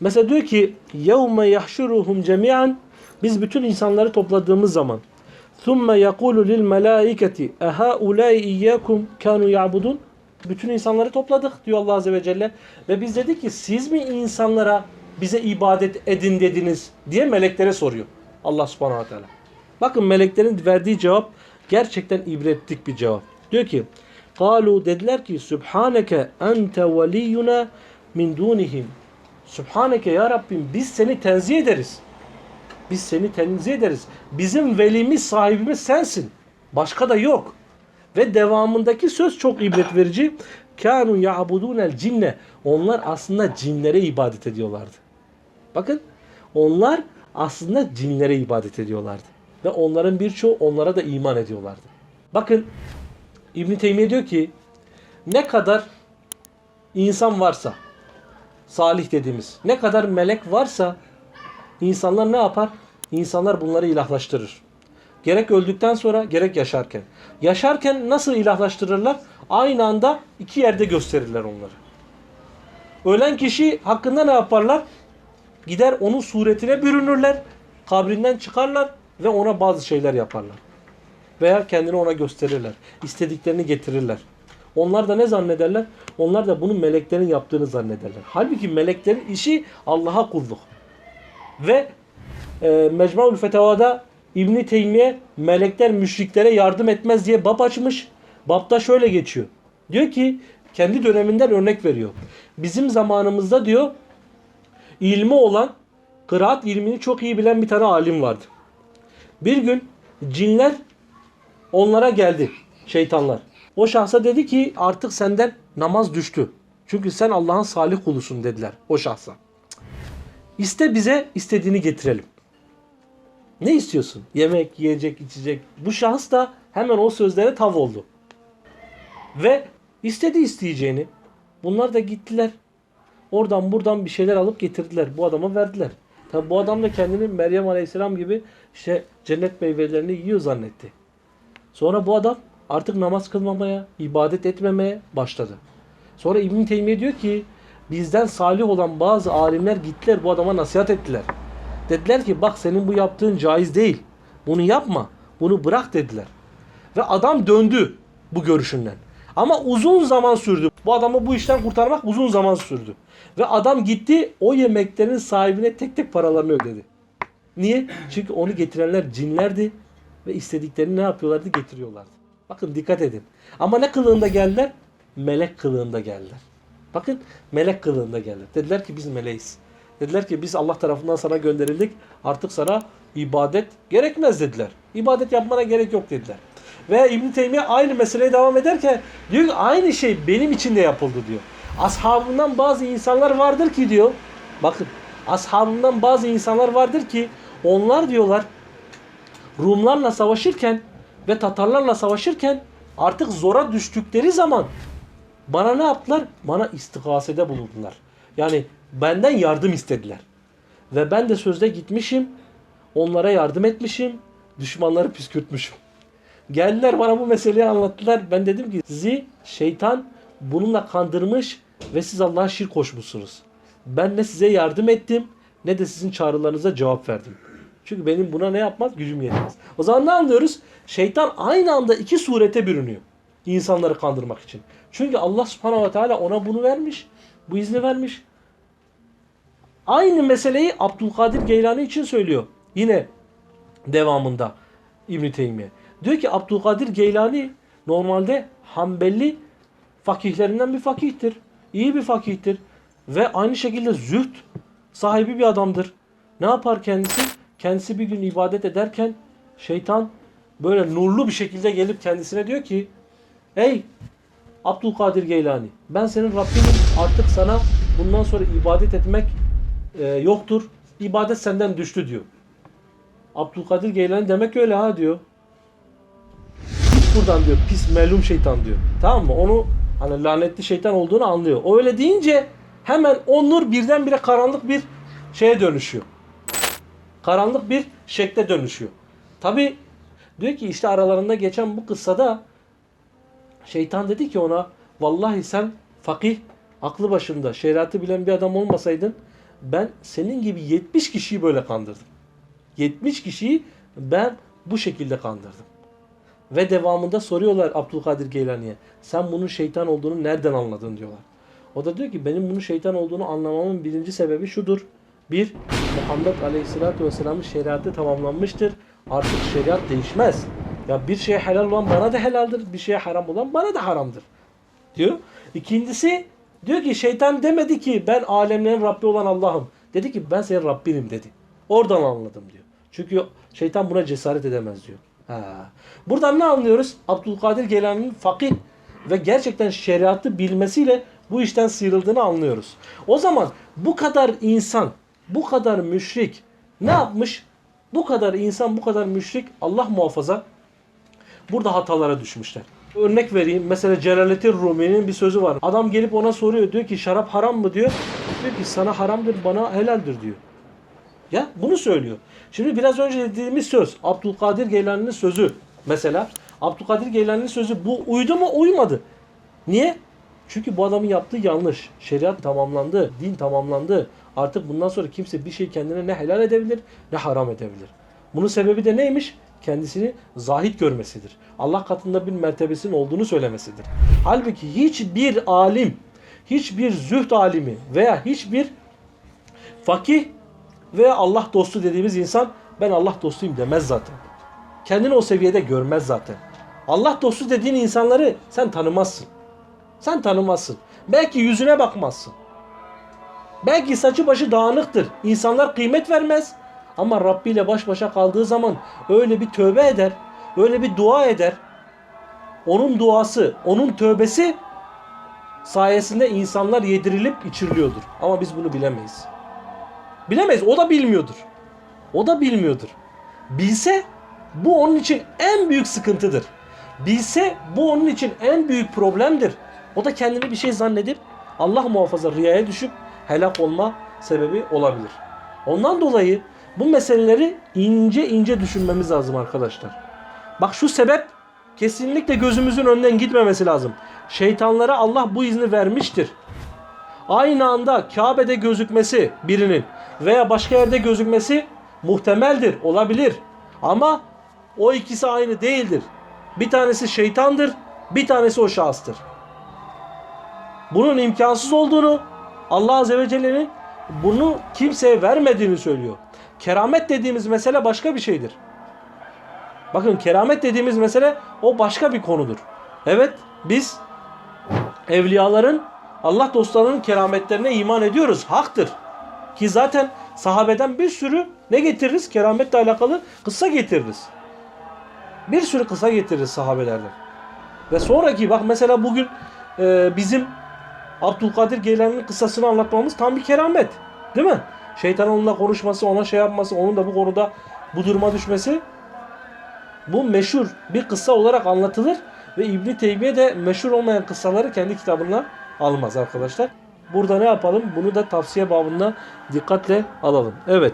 Mesela diyor ki يَوْمَ يَحْشُرُهُمْ جَمِيعًا Biz bütün insanları topladığımız zaman ثُمَّ يَقُولُ لِلْمَلَائِكَةِ اَهَا اِيَّاكُمْ كَانُوا يَعْبُدُونَ Bütün insanları topladık diyor Allah Azze ve Celle. Ve biz dedik ki siz mi insanlara bize ibadet edin dediniz diye meleklere soruyor. Allah subhanahu wa ta'ala. Bakın meleklerin verdiği cevap gerçekten ibretlik bir cevap. Diyor ki قالوا dediler ki Sübhaneke ente veliyyuna min dunihim. Sübhaneke ya Rabbim biz seni tenzih ederiz. Biz seni tenzih ederiz. Bizim velimiz, sahibimiz sensin. Başka da yok. Ve devamındaki söz çok ibret verici. Kânû ya'budûnel cinne. Onlar aslında cinlere ibadet ediyorlardı. Bakın onlar aslında cinlere ibadet ediyorlardı. Ve onların birçoğu onlara da iman ediyorlardı. Bakın İbn Teymiye diyor ki ne kadar insan varsa salih dediğimiz ne kadar melek varsa insanlar ne yapar? İnsanlar bunları ilahlaştırır. Gerek öldükten sonra gerek yaşarken. Yaşarken nasıl ilahlaştırırlar? Aynı anda iki yerde gösterirler onları. Ölen kişi hakkında ne yaparlar? Gider onun suretine bürünürler. Kabrinden çıkarlar ve ona bazı şeyler yaparlar. Veya kendini ona gösterirler. İstediklerini getirirler. Onlar da ne zannederler? Onlar da bunu meleklerin yaptığını zannederler. Halbuki meleklerin işi Allah'a kulluk. Ve e, Mecmua'ül Fetavada İbn Teymiye melekler müşriklere yardım etmez diye bab açmış. Babda şöyle geçiyor. Diyor ki kendi döneminden örnek veriyor. Bizim zamanımızda diyor ilmi olan kıraat ilmini çok iyi bilen bir tane alim vardı. Bir gün cinler onlara geldi şeytanlar. O şahsa dedi ki artık senden namaz düştü. Çünkü sen Allah'ın salih kulusun dediler o şahsa. İste bize istediğini getirelim. Ne istiyorsun? Yemek, yiyecek, içecek. Bu şahıs da hemen o sözlere tav oldu. Ve istedi isteyeceğini. Bunlar da gittiler. Oradan buradan bir şeyler alıp getirdiler. Bu adama verdiler. Tabi bu adam da kendini Meryem Aleyhisselam gibi işte cennet meyvelerini yiyor zannetti. Sonra bu adam artık namaz kılmamaya, ibadet etmemeye başladı. Sonra İbn Teymiye diyor ki bizden salih olan bazı alimler gittiler bu adama nasihat ettiler. Dediler ki bak senin bu yaptığın caiz değil. Bunu yapma. Bunu bırak dediler. Ve adam döndü bu görüşünden. Ama uzun zaman sürdü. Bu adamı bu işten kurtarmak uzun zaman sürdü. Ve adam gitti o yemeklerin sahibine tek tek paralarını ödedi. Niye? Çünkü onu getirenler cinlerdi ve istediklerini ne yapıyorlardı? Getiriyorlardı. Bakın dikkat edin. Ama ne kılığında geldiler? Melek kılığında geldiler. Bakın melek kılığında geldiler. Dediler ki biz meleğiz. Dediler ki biz Allah tarafından sana gönderildik. Artık sana ibadet gerekmez dediler. İbadet yapmana gerek yok dediler. Ve İbn Teymiye aynı meseleye devam ederken diyor ki aynı şey benim için de yapıldı diyor. Ashabından bazı insanlar vardır ki diyor. Bakın ashabından bazı insanlar vardır ki onlar diyorlar Rumlarla savaşırken ve Tatarlarla savaşırken artık zora düştükleri zaman bana ne yaptılar? Bana istikasede bulundular. Yani benden yardım istediler. Ve ben de sözde gitmişim, onlara yardım etmişim, düşmanları püskürtmüşüm. Geldiler bana bu meseleyi anlattılar. Ben dedim ki sizi şeytan bununla kandırmış ve siz Allah'a şirk koşmuşsunuz. Ben ne size yardım ettim ne de sizin çağrılarınıza cevap verdim. Çünkü benim buna ne yapmaz? Gücüm yetmez. O zaman ne anlıyoruz? Şeytan aynı anda iki surete bürünüyor. İnsanları kandırmak için. Çünkü Allah subhanahu ve teala ona bunu vermiş. Bu izni vermiş. Aynı meseleyi Abdülkadir Geylani için söylüyor. Yine devamında İbn Teymiye. Diyor ki Abdülkadir Geylani normalde Hanbeli fakihlerinden bir fakihtir. İyi bir fakihtir. Ve aynı şekilde züht sahibi bir adamdır. Ne yapar kendisi? Kendisi bir gün ibadet ederken şeytan böyle nurlu bir şekilde gelip kendisine diyor ki Ey Abdülkadir Geylani ben senin Rabbinim artık sana bundan sonra ibadet etmek e, yoktur. İbadet senden düştü diyor. Abdülkadir Geylani demek öyle ha diyor. Git buradan diyor pis melum şeytan diyor. Tamam mı? Onu hani lanetli şeytan olduğunu anlıyor. O öyle deyince hemen o nur birdenbire karanlık bir şeye dönüşüyor. Karanlık bir şekle dönüşüyor. Tabi diyor ki işte aralarında geçen bu kıssada şeytan dedi ki ona vallahi sen fakih aklı başında şeriatı bilen bir adam olmasaydın ben senin gibi 70 kişiyi böyle kandırdım. 70 kişiyi ben bu şekilde kandırdım. Ve devamında soruyorlar Abdülkadir Geylani'ye. Sen bunun şeytan olduğunu nereden anladın diyorlar. O da diyor ki benim bunun şeytan olduğunu anlamamın birinci sebebi şudur. Bir, Muhammed Aleyhisselatü Vesselam'ın şeriatı tamamlanmıştır. Artık şeriat değişmez. Ya bir şey helal olan bana da helaldir. Bir şeye haram olan bana da haramdır. Diyor. İkincisi diyor ki şeytan demedi ki ben alemlerin Rabbi olan Allah'ım. Dedi ki ben senin Rabbinim dedi. Oradan anladım diyor. Çünkü şeytan buna cesaret edemez diyor. Ha. Buradan ne anlıyoruz? Abdülkadir Geylani'nin fakih ve gerçekten şeriatı bilmesiyle bu işten sıyrıldığını anlıyoruz. O zaman bu kadar insan, bu kadar müşrik ne yapmış? Bu kadar insan, bu kadar müşrik Allah muhafaza burada hatalara düşmüşler. Örnek vereyim. Mesela Celaleddin Rumi'nin bir sözü var. Adam gelip ona soruyor. Diyor ki şarap haram mı diyor. Diyor ki sana haramdır bana helaldir diyor. Ya bunu söylüyor. Şimdi biraz önce dediğimiz söz Abdülkadir Geylani'nin sözü mesela. Abdülkadir Geylani'nin sözü bu uydu mu uymadı. Niye? Çünkü bu adamın yaptığı yanlış. Şeriat tamamlandı, din tamamlandı. Artık bundan sonra kimse bir şey kendine ne helal edebilir ne haram edebilir. Bunun sebebi de neymiş? Kendisini zahit görmesidir. Allah katında bir mertebesinin olduğunu söylemesidir. Halbuki hiçbir alim, hiçbir zühd alimi veya hiçbir fakih veya Allah dostu dediğimiz insan ben Allah dostuyum demez zaten. Kendini o seviyede görmez zaten. Allah dostu dediğin insanları sen tanımazsın. Sen tanımazsın. Belki yüzüne bakmazsın. Belki saçı başı dağınıktır. İnsanlar kıymet vermez. Ama Rabbi ile baş başa kaldığı zaman öyle bir tövbe eder. Öyle bir dua eder. Onun duası, onun tövbesi sayesinde insanlar yedirilip içiriliyordur. Ama biz bunu bilemeyiz. Bilemeyiz. O da bilmiyordur. O da bilmiyordur. Bilse bu onun için en büyük sıkıntıdır. Bilse bu onun için en büyük problemdir. O da kendini bir şey zannedip Allah muhafaza riyaya düşüp helak olma sebebi olabilir. Ondan dolayı bu meseleleri ince ince düşünmemiz lazım arkadaşlar. Bak şu sebep kesinlikle gözümüzün önünden gitmemesi lazım. Şeytanlara Allah bu izni vermiştir. Aynı anda Kabe'de gözükmesi birinin veya başka yerde gözükmesi muhtemeldir, olabilir. Ama o ikisi aynı değildir. Bir tanesi şeytandır, bir tanesi o şahıstır. Bunun imkansız olduğunu Allah Azze ve Celle'nin bunu kimseye vermediğini söylüyor. Keramet dediğimiz mesele başka bir şeydir. Bakın keramet dediğimiz mesele o başka bir konudur. Evet biz evliyaların Allah dostlarının kerametlerine iman ediyoruz. Haktır. Ki zaten sahabeden bir sürü ne getiririz? Kerametle alakalı kıssa getiririz. Bir sürü kısa getiririz sahabelerden. Ve sonraki bak mesela bugün e, bizim Abdülkadir Geylani'nin kıssasını anlatmamız tam bir keramet. Değil mi? Şeytan onunla konuşması, ona şey yapması, onun da bu konuda bu duruma düşmesi bu meşhur bir kıssa olarak anlatılır ve İbn Teymiye de meşhur olmayan kıssaları kendi kitabından almaz arkadaşlar. Burada ne yapalım? Bunu da tavsiye babında dikkatle alalım. Evet.